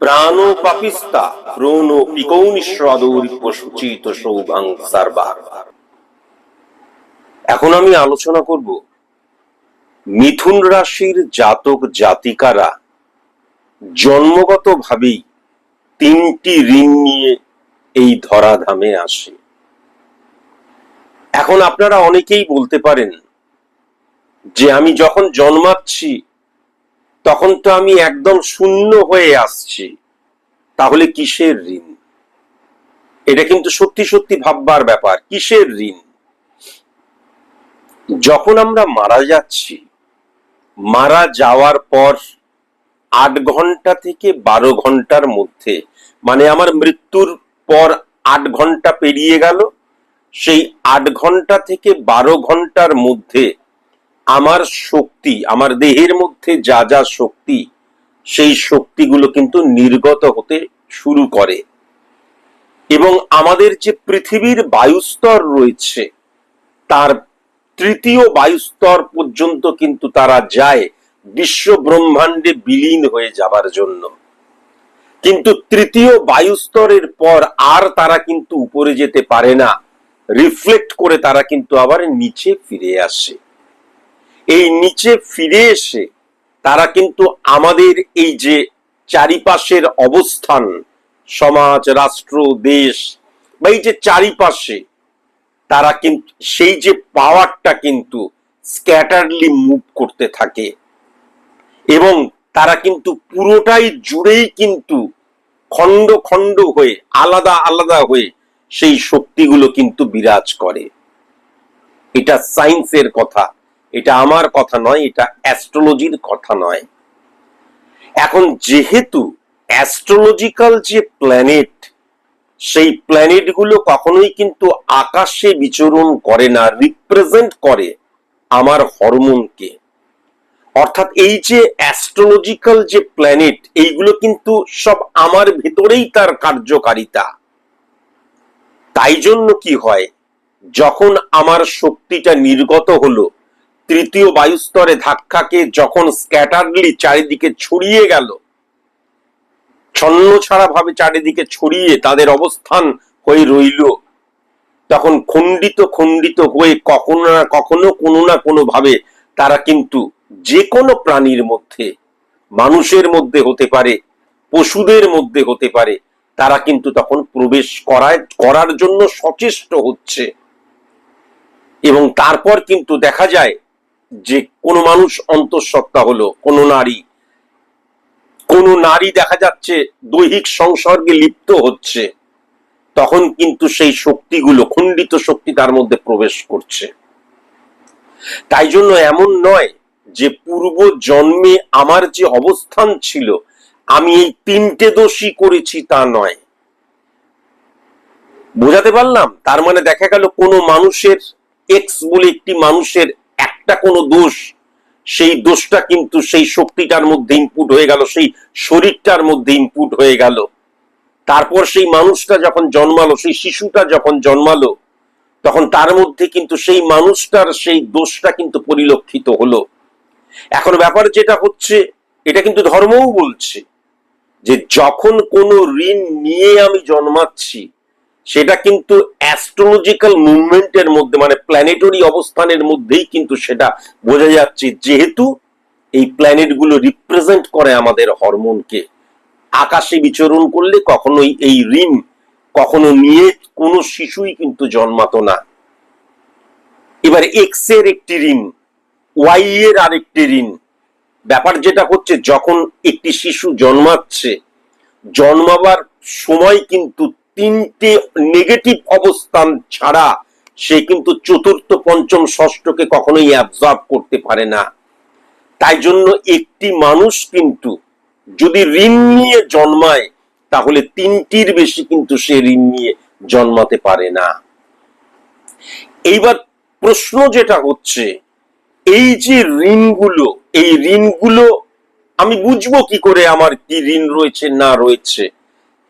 প্রাণ পাপিস্তা সৌভাং এখন আমি আলোচনা করব মিথুন রাশির জাতক জাতিকারা জন্মগতভাবেই তিনটি ঋণ নিয়ে এই ধরাধামে আসে। এখন আপনারা অনেকেই বলতে পারেন যে আমি যখন জন্মাচ্ছি, তখন তো আমি একদম শূন্য হয়ে আসছি। তাহলে কিসের ঋণ? এটা কিন্তু সত্যি সত্যি ভাববার ব্যাপার, কিসের ঋণ? যখন আমরা মারা যাচ্ছি, মারা যাওয়ার পর আট ঘণ্টা থেকে বারো ঘণ্টার মধ্যে মানে আমার মৃত্যুর পর আট ঘণ্টা পেরিয়ে গেল, সেই আট ঘণ্টা থেকে বারো ঘণ্টার মধ্যে আমার শক্তি, আমার দেহের মধ্যে যা যা শক্তি, সেই শক্তিগুলো কিন্তু নির্গত হতে শুরু করে। এবং আমাদের যে পৃথিবীর বায়ুস্তর রয়েছে, তার তৃতীয় বায়ুস্তর পর্যন্ত কিন্তু তারা যায় বিশ্ব ব্রহ্মাণ্ডে বিলীন হয়ে যাবার জন্য। কিন্তু তৃতীয় বায়ুস্তরের পর আর তারা কিন্তু উপরে যেতে পারে না, রিফ্লেক্ট করে তারা কিন্তু আবার নিচে ফিরে আসে। এই নিচে ফিরে এসে তারা কিন্তু আমাদের এই যে চারিপাশের অবস্থান, সমাজ, রাষ্ট্র, দেশ, বা এই যে চারিপাশে, তারা কিন্তু সেই যে পাওয়ারটা কিন্তু স্ক্যাটারলি মুভ করতে থাকে। এবং তারা কিন্তু পুরোটাই জুড়েই কিন্তু খণ্ড খণ্ড হয়ে, আলাদা আলাদা হয়ে সেই শক্তিগুলো কিন্তু বিরাজ করে। এটা সায়েন্সের কথা। এটা আমার কথা নয়, এটা অ্যাস্ট্রোলজির কথা নয়। এখন যেহেতু অ্যাস্ট্রোলজিক্যাল যে প্ল্যানেট সেই প্ল্যানেটগুলো কখনোই কিন্তু আকাশে বিচরণ করে না রিপ্রেজেন্ট করে আমার হরমোনকে। অর্থাৎ এই যে অ্যাস্ট্রোলজিক্যাল যে প্ল্যানেট এইগুলো কিন্তু সব আমার ভেতরেই তার কার্যকারিতা। তাই জন্য কি হয়, যখন আমার শক্তিটা নির্গত হলো তৃতীয় বায়ুস্তরে ধাক্কাকে যখন স্ক্যাটারলি চারিদিকে ছড়িয়ে গেল ছন্ন ছাড়া ভাবে চারিদিকে ছড়িয়ে তাদের অবস্থান হয়ে রইল। তখন খণ্ডিত খণ্ডিত হয়ে কখনো না কখনো কোনো না কোনো ভাবে তারা কিন্তু যে কোনো প্রাণীর মধ্যে, মানুষের মধ্যে হতে পারে, পশুদের মধ্যে হতে পারে, তারা কিন্তু তখন প্রবেশ করায়, করার জন্য সচেষ্ট হচ্ছে। এবং তারপর কিন্তু দেখা যায় যে কোনো মানুষ অন্তঃসত্ত্বা হলো, কোনো নারী। কোনো নারী দেখা যাচ্ছে দৈহিক সংসর্গে লিপ্ত হচ্ছে, তখন কিন্তু সেই শক্তিগুলো, খণ্ডিত শক্তি তার মধ্যে প্রবেশ করছে। তাই জন্য এমন নয় যে পূর্ব জন্মে আমার যে অবস্থান ছিল, আমি এই তিনটে দোষী করেছি তা নয়। বোঝাতে পারলাম? তার মানে দেখা গেল কোনো মানুষের এক্স বলে একটি মানুষের একটা কোনো দোষ, সেই দোষটা কিন্তু সেই শক্তিটার মধ্যে ইনপুট হয়ে গেল, সেই শরীরটার মধ্যে ইনপুট হয়ে গেল। তারপর সেই মানুষটা যখন জন্মালো, সেই শিশুটা যখন জন্মালো, তখন তার মধ্যে কিন্তু সেই মানুষটার সেই দোষটা কিন্তু পরিলক্ষিত হলো। এখন ব্যাপার যেটা হচ্ছে, এটা কিন্তু ধর্মও বলছে যে যখন কোনো ঋণ নিয়ে আমি জন্মাচ্ছি সেটা কিন্তু অ্যাস্ট্রোলজিক্যাল মুভমেন্টের মধ্যে মানে প্ল্যানেটরি অবস্থানের মধ্যেই কিন্তু সেটা বোঝা যাচ্ছে। যেহেতু এই প্ল্যানেটগুলো রিপ্রেজেন্ট করে আমাদের হরমোনকে। আকাশে বিচরণ করলে কখনোই এই ঋণ কখনো নিয়ে কোনো শিশুই কিন্তু জন্মাতো না। এবার এক্সের একটি ঋণ ওয়াই এর আরেকটি ঋণ ব্যাপার যেটা হচ্ছে, যখন একটি শিশু জন্মাচ্ছে, জন্মাবার সময় কিন্তু তিনটে নেগেটিভ অবস্থান ছাড়া সে কিন্তু চতুর্থ, পঞ্চম, ষষ্ঠকে কখনোই অ্যাবজর্ব করতে পারে না। তাই জন্য একটি মানুষ কিন্তু যদি ঋণ নিয়ে জন্মায়, তাহলে তিনটির বেশি কিন্তু সে ঋণ নিয়ে জন্মাতে পারে না। এইবার প্রশ্ন যেটা হচ্ছে, এই যে ঋণগুলো, এই ঋণগুলো আমি বুঝব কি করে আমার কি ঋণ রয়েছে না রয়েছে।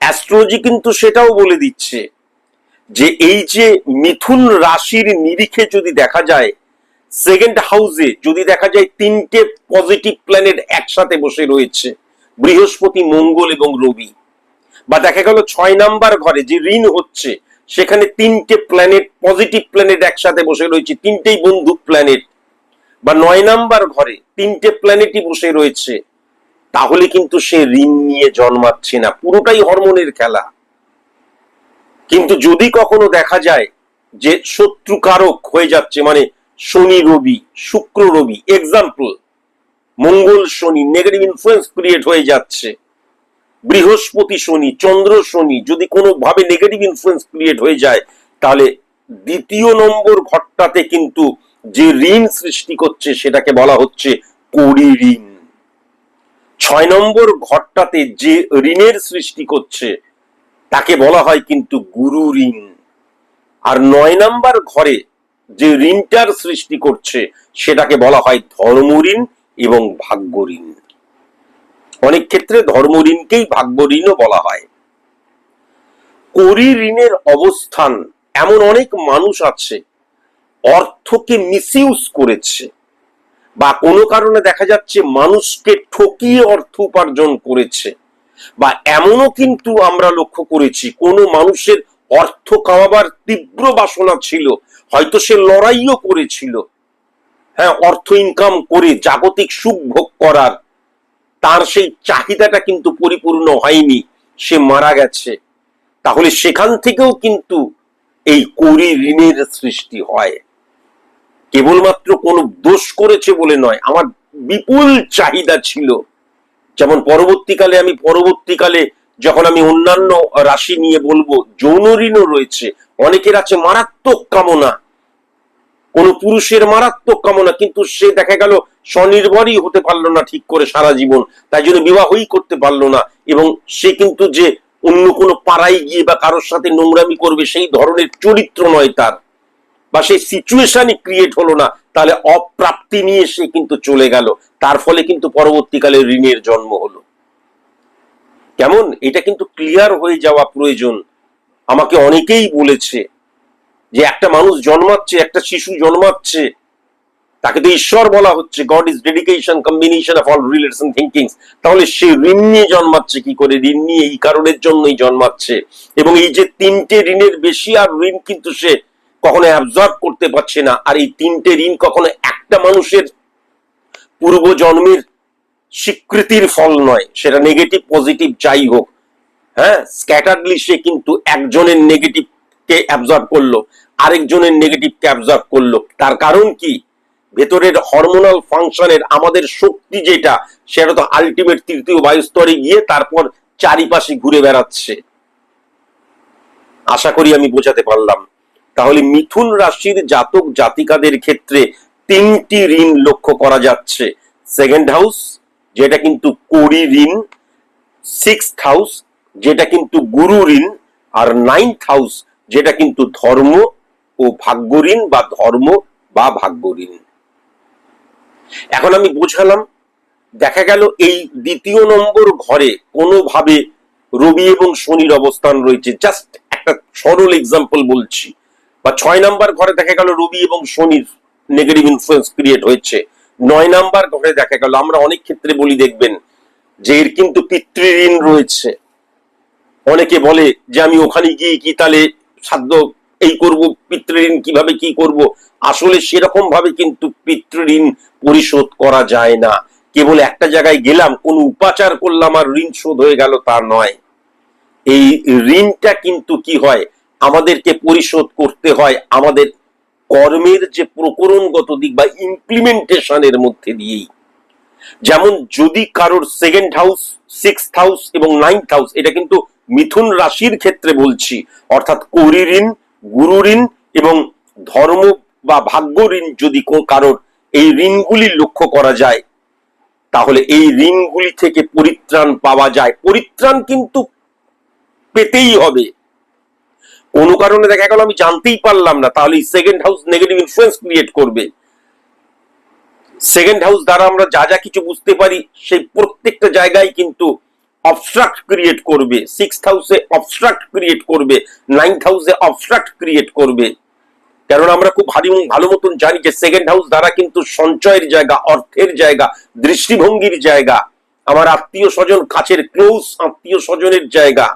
অ্যাস্ট্রোলজি কিন্তু সেটাও বলে দিচ্ছে যে এই যে মিথুন রাশির নিরিখে যদি দেখা যায় সেকেন্ড হাউসে যদি দেখা যায় তিনটে পজিটিভ প্ল্যানেট একসাথে বসে রয়েছে, বৃহস্পতি, মঙ্গল এবং রবি। বা দেখা গেল ছয় নাম্বার ঘরে যে ঋণ হচ্ছে, সেখানে তিনটে প্ল্যানেট পজিটিভ প্ল্যানেট একসাথে বসে রয়েছে, তিনটেই বন্ধু প্ল্যানেট বা নয় নাম্বার ঘরে তিনটে প্ল্যানেটই বসে রয়েছে তাহলে কিন্তু সে ঋণ নিয়ে জন্মাচ্ছে না। পুরোটাই হরমোনের খেলা। কিন্তু যদি কখনো দেখা যায় যে শত্রুকারক হয়ে যাচ্ছে মানে Shani Ravi, Shukra Ravi example Mangal Shani negative influence create হয়ে যাচ্ছে, বৃহস্পতি শনি, চন্দ্র শনি যদি কোনো ভাবে নেগেটিভ ইনফ্লুয়েন্স ক্রিয়েট হয়ে যায়, তাহলে দ্বিতীয় নম্বর ঘরটাতে কিন্তু যে ঋণ সৃষ্টি করছে, সেটাকে বলা হচ্ছে কড়ি ঋণ। ছয় নম্বর ঘরটাতে যে ঋণের সৃষ্টি করছে, তাকে বলা হয় কিন্তু গুরু ঋণ। আর নয় নাম্বার ঘরে যে ঋণটার সৃষ্টি করছে, সেটাকে বলা হয় ধর্ম ঋণ এবং ভাগ্য ঋণ। অনেক ক্ষেত্রে ধর্ম ঋণকেই ভাগ্য ঋণও বলা হয়। করি ঋণের অবস্থান, এমন অনেক মানুষ আছে, অর্থকে মিসইউজ করেছে বা কোনো কারণে দেখা যাচ্ছে মানুষকে ঠকিয়ে অর্থ উপার্জন করেছে, বা এমনও কিন্তু আমরা লক্ষ্য করেছি, কোনো মানুষের অর্থ কামাবার তীব্র বাসনা ছিল, হয়তো সে লড়াইও করেছিল। হ্যাঁ অর্থ ইনকাম করে জাগতিক সুখ ভোগ করার, তার সেই চাহিদাটা কিন্তু পরিপূর্ণ হয়নি, সে মারা গেছে। তাহলে সেখান থেকেও কিন্তু এই করি ঋণের সৃষ্টি হয়। কেবলমাত্র কোনো দোষ করেছে বলে নয়, আমার বিপুল চাহিদা ছিল। যেমন পরবর্তীকালে আমি, পরবর্তীকালে যখন আমি অন্যান্য রাশি নিয়ে বলব, যৌন ঋণও রয়েছে। অনেকের আছে মারাত্মক কামনা। কোন পুরুষের মারাত্মক কামনা, কিন্তু সে দেখা গেল স্বনির্ভরই হতে পারল না ঠিক করে সারা জীবন। তাই জন্য বিবাহই করতে পারল না। এবং সে কিন্তু যে অন্য কোনো পাড়ায় গিয়ে বা কারোর সাথে নোংরামি করবে, সেই ধরনের চরিত্র নয় তার। বা সেই সিচুয়েশনই ক্রিয়েট হলো না, তাহলে অপ্রাপ্তি নিয়ে সে কিন্তু চলে গেল। তার ফলে কিন্তু পরবর্তীকালে ঋণের জন্ম হলো। কেমন? এটা কিন্তু ক্লিয়ার হয়ে যাওয়া প্রয়োজন। আমাকে অনেকেই বলেছে যে একটা মানুষ জন্মাচ্ছে, একটা শিশু জন্মাচ্ছে, তাকে তো ঈশ্বর বলা হচ্ছে। God is dedication combination of all relation thinkings তাহলে সে ঋণ নিয়ে জন্মাচ্ছে কি করে? ঋণ নিয়ে এই কারণের জন্যই জন্মাচ্ছে। এবং এই যে তিনটে ঋণের বেশি আর ঋণ কিন্তু সে কখনো অ্যাবজর্ব করতে পারছে না। আর এই তিনটে ঋণ কখনো একটা মানুষের পূর্ব জন্মের স্বীকৃতির ফল নয়। সেটা নেগেটিভ পজিটিভ যাই হোক। হ্যাঁ স্ক্যাটারলি সে কিন্তু একজনের নেগেটিভ কে অ্যাবজর্ব করল, আরেকজনের নেগেটিভকে অ্যাবজর্ব করল। তার কারণ কি? ভেতরের হরমোনাল ফাংশনের আমাদের শক্তি যেটা, সেটা তো আলটিমেট তৃতীয় বায়ুস্তরে গিয়ে তারপর চারিপাশে ঘুরে বেড়াচ্ছে। আশা করি আমি বোঝাতে পারলাম। তাহলে মিথুন রাশির জাতক জাতিকাদের ক্ষেত্রে তিনটি ঋণ লক্ষ্য করা যাচ্ছে। সেকেন্ড হাউস যেটা কিন্তু কড়ি ঋণ। সিক্স হাউস যেটা কিন্তু গুরু ঋণ। আর নাইন্থ হাউস যেটা কিন্তু ধর্ম ও ভাগ্য ঋণ বা ধর্ম বা ভাগ্য ঋণ। এখন আমি বোঝালাম, দেখা গেল এই দ্বিতীয় নম্বর ঘরে কোনোভাবে রবি এবং শনির অবস্থান রয়েছে। জাস্ট একটা সরল এক্সাম্পল বলছি। বা ছয় নাম্বার ঘরে দেখা গেল রবি এবং শনির নেগেটিভ ইনফ্লুয়েন্স ক্রিয়েট হয়েছে। নয় নাম্বার ঘরে দেখা গেল, আমরা অনেক ক্ষেত্রে বলি দেখবেন যে এর কিন্তু পিতৃঋণ রয়েছে। অনেকে বলে যে আমি ওখানে গিয়ে কি তাহলে সাধ্য এই করব, পিতৃঋণ কীভাবে কি করব? আসলে সেরকম ভাবে কিন্তু পিতৃঋণ পরিশোধ করা যায় না। কেবল একটা জায়গায় গেলাম, কোন উপাচার করলাম আর ঋণ শোধ হয়ে গেল তা নয়। এই ঋণটা কিন্তু কি হয়? আমাদেরকে পরিশোধ করতে হয় আমাদের কর্মের যে প্রকরণগত দিক বা ইমপ্লিমেন্টেশনের মধ্যে দিয়েই। যেমন যদি কারোর সেকেন্ড হাউস সিক্স হাউস এবং নাইন্থ হাউস এটা কিন্তু মিথুন রাশির ক্ষেত্রে বলছি, অর্থাৎ করি ঋণ গুরু ঋণ এবং ধর্ম বা ভাগ্য ঋণ যদি কারোর এই ঋণগুলি লক্ষ্য করা যায়, তাহলে এই ঋণগুলি থেকে পরিত্রাণ পাওয়া যায়। পরিত্রাণ কিন্তু পেতেই হবে। কোনো কারণে দেখা গেল, আমি জানতেই পারলাম না। তাহলে second house negative influence create করবে। সেকেন্ড হাউস দ্বারা আমরা যা যা কিছু বুঝতে পারি, সেই প্রত্যেকটা জায়গায় কিন্তু অবস্ট্রাক্ট ক্রিয়েট করবে। সিক্স হাউসে অবস্ট্রাক্ট ক্রিয়েট করবে নাইন্থ হাউসে অবস্ট্রাক্ট ক্রিয়েট করবে। কারণ আমরা খুব ভারী ভালো মতন জানি যে সেকেন্ড হাউস দ্বারা কিন্তু সঞ্চয়ের জায়গা, অর্থের জায়গা, দৃষ্টিভঙ্গির জায়গা, আমার আত্মীয় স্বজন, কাছের ক্লোজ আত্মীয় স্বজনের জায়গা।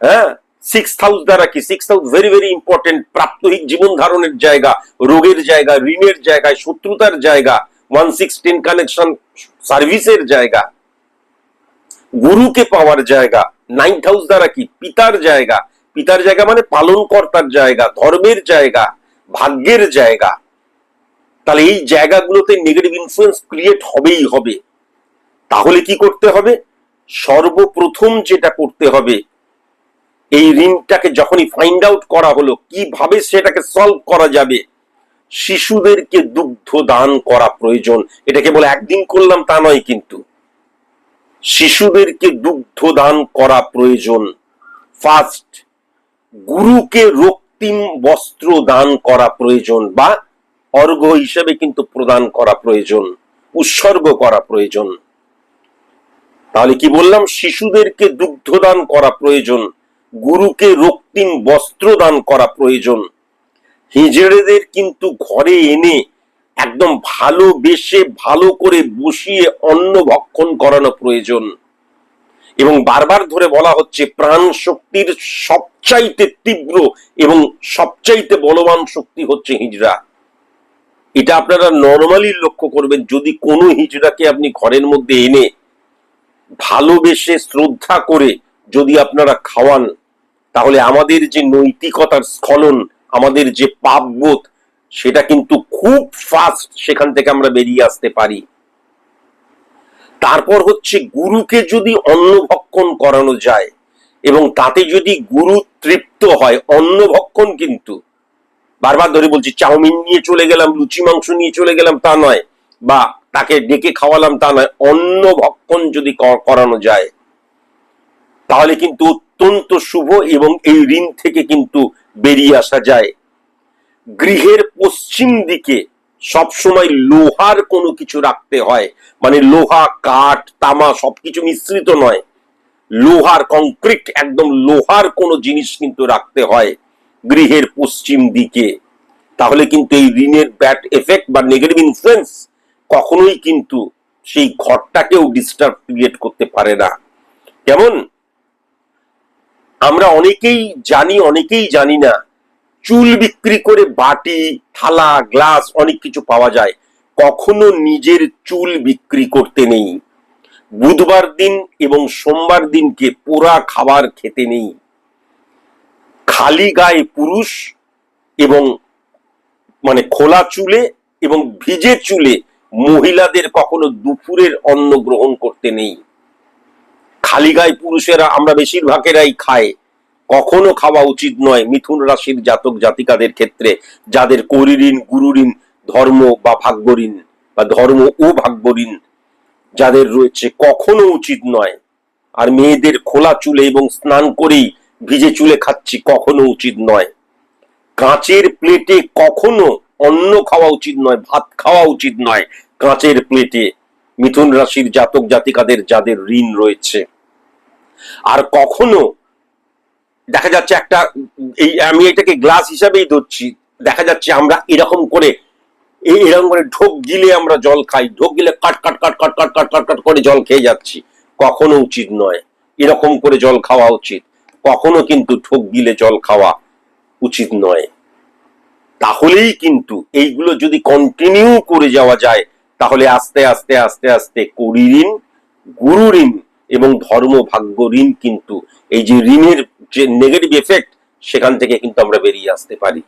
হ্যাঁ? সিক্স হাউস দ্বারা কি? Six house very very important প্রাপ্তহিক জীবন ধারণের জায়গা, রোগের জায়গা, ঋণের জায়গায় শত্রুতার জায়গা ওয়ান সিক্স টেন কানেকশন সার্ভিসের জায়গা, গুরুকে পাওয়ার জায়গা নাইন্থ হাউস দ্বারা কি? পিতার জায়গা পিতার জায়গা মানে পালন কর্তার জায়গা, ধর্মের জায়গা, ভাগ্যের জায়গা। তাহলে এই জায়গাগুলোতে নেগেটিভ ইনফ্লুয়েন্স ক্রিয়েট হবেই হবে। তাহলে কি করতে হবে? সর্বপ্রথম যেটা করতে হবে এই ঋণটাকে যখনই ফাইন্ড আউট করা হলো, কীভাবে সেটাকে সলভ করা যাবে? শিশুদেরকে দুগ্ধ দান করা প্রয়োজন। এটা কেবল একদিন করলাম, তা নয় কিন্তু। শিশুদেরকে দুগ্ধ দান করা প্রয়োজন। ফার্স্ট গুরুকে রক্তিম বস্ত্র দান করা প্রয়োজন বা অর্ঘ হিসেবে কিন্তু প্রদান করা প্রয়োজন, উৎসর্গ করা প্রয়োজন। তাহলে কি বললাম? শিশুদেরকে দুগ্ধ দান করা প্রয়োজন। গুরুকে রক্তিম বস্ত্র দান করা প্রয়োজন। হিজড়েদের কিন্তু ঘরে এনে একদম ভালোবেসে ভালো করে বসিয়ে অন্ন ভক্ষণ করানো প্রয়োজন। এবং বারবার ধরে বলা হচ্ছে প্রাণ শক্তির সবচাইতে তীব্র এবং সবচাইতে বলবান শক্তি হচ্ছে হিজড়া। এটা আপনারা নর্মালি লক্ষ্য করবেন, যদি কোনো হিজড়াকে আপনি ঘরের মধ্যে এনে ভালোবেসে শ্রদ্ধা করে যদি আপনারা খাওয়ান তাহলে আমাদের যে নৈতিকতার স্খলন, আমাদের যে পাপবোধ, সেটা কিন্তু খুব ফাস্ট সেখান থেকে আমরা বেরিয়ে আসতে পারি। তারপর হচ্ছে গুরুকে যদি অন্ন ভক্ষণ করানো যায়, এবং তাতে যদি গুরু তৃপ্ত হয়, অন্নভক্ষণ কিন্তু, বারবার ধরে বলছি, চাউমিন নিয়ে চলে গেলাম, লুচি মাংস নিয়ে চলে গেলাম তা নয়, বা তাকে ডেকে খাওয়ালাম তা নয়, অন্নভক্ষণ যদি করানো যায় তাহলে কিন্তু অত্যন্ত শুভ এবং এই ঋণ থেকে কিন্তু বেরিয়ে আসা যায়। গৃহের পশ্চিম দিকে সবসময় লোহার কোনো কিছু রাখতে হয়। মানে লোহা, কাঠ, তামা সবকিছু মিশ্রিত নয়। লোহার কংক্রিট একদম লোহার কোনো জিনিস কিন্তু রাখতে হয় গৃহের পশ্চিম দিকে। তাহলে কিন্তু এই ঋণের ব্যাড এফেক্ট বা নেগেটিভ ইনফ্লুয়েন্স কখনোই কিন্তু সেই ঘরটাকেও ডিস্টার্ব ক্রিয়েট করতে পারে না। কেমন? আমরা অনেকেই জানি অনেকেই জানি না, চুল বিক্রি করে বাটি, থালা, গ্লাস অনেক কিছু পাওয়া যায়। কখনো নিজের চুল বিক্রি করতে নেই। বুধবার দিন এবং সোমবার দিনকে পোড়া খাবার খেতে নেই। খালি গায়ে পুরুষ এবং মানে খোলা চুলে এবং ভিজে চুলে মহিলাদের কখনো দুপুরের অন্ন গ্রহণ করতে নেই। খালি গায়ে পুরুষেরা, আমরা বেশিরভাগেরাই খায় কখনো খাওয়া উচিত নয় মিথুন রাশির জাতক জাতিকাদের ক্ষেত্রে, যাদের করিঋণ, গুরুঋণ, ধর্ম বা ভাগ্যঋণ বা ধর্ম ও ভাগ্যঋণ যাদের রয়েছে কখনো উচিত নয়। আর মেয়েদের খোলা চুলে এবং স্নান করেই ভিজে চুলে খাচ্ছি কখনো উচিত নয়। কাঁচের প্লেটে কখনো অন্ন খাওয়া উচিত নয়, ভাত খাওয়া উচিত নয় কাঁচের প্লেটে। মিথুন রাশির জাতক জাতিকাদের যাদের ঋণ রয়েছে। আর কখনো দেখা যাচ্ছে একটা, এই আমি এটাকে গ্লাস হিসাবেই ধরছি, দেখা যাচ্ছে আমরা এরকম করে, এই এরকম করে ঢোক গিলে আমরা জল খাই, ঢোক গিলে কাট কাট কাট কাট কাট কাট কাট কাট করে জল খেয়ে যাচ্ছি। কখনো উচিত নয়, এরকম করে জল খাওয়া উচিত। কখনো কিন্তু ঢোক গিলে জল খাওয়া উচিত নয়। তাহলেই কিন্তু এইগুলো যদি কন্টিনিউ করে যাওয়া যায়, তাহলে আস্তে আস্তে আস্তে আস্তে করি ঋণ গুরু ঋণ এবং ধর্ম, ভাগ্য, ঋণ কিন্তু এই যে ঋণের যে নেগেটিভ এফেক্ট সেখান থেকে কিন্তু আমরা বেরিয়ে আসতে পারি।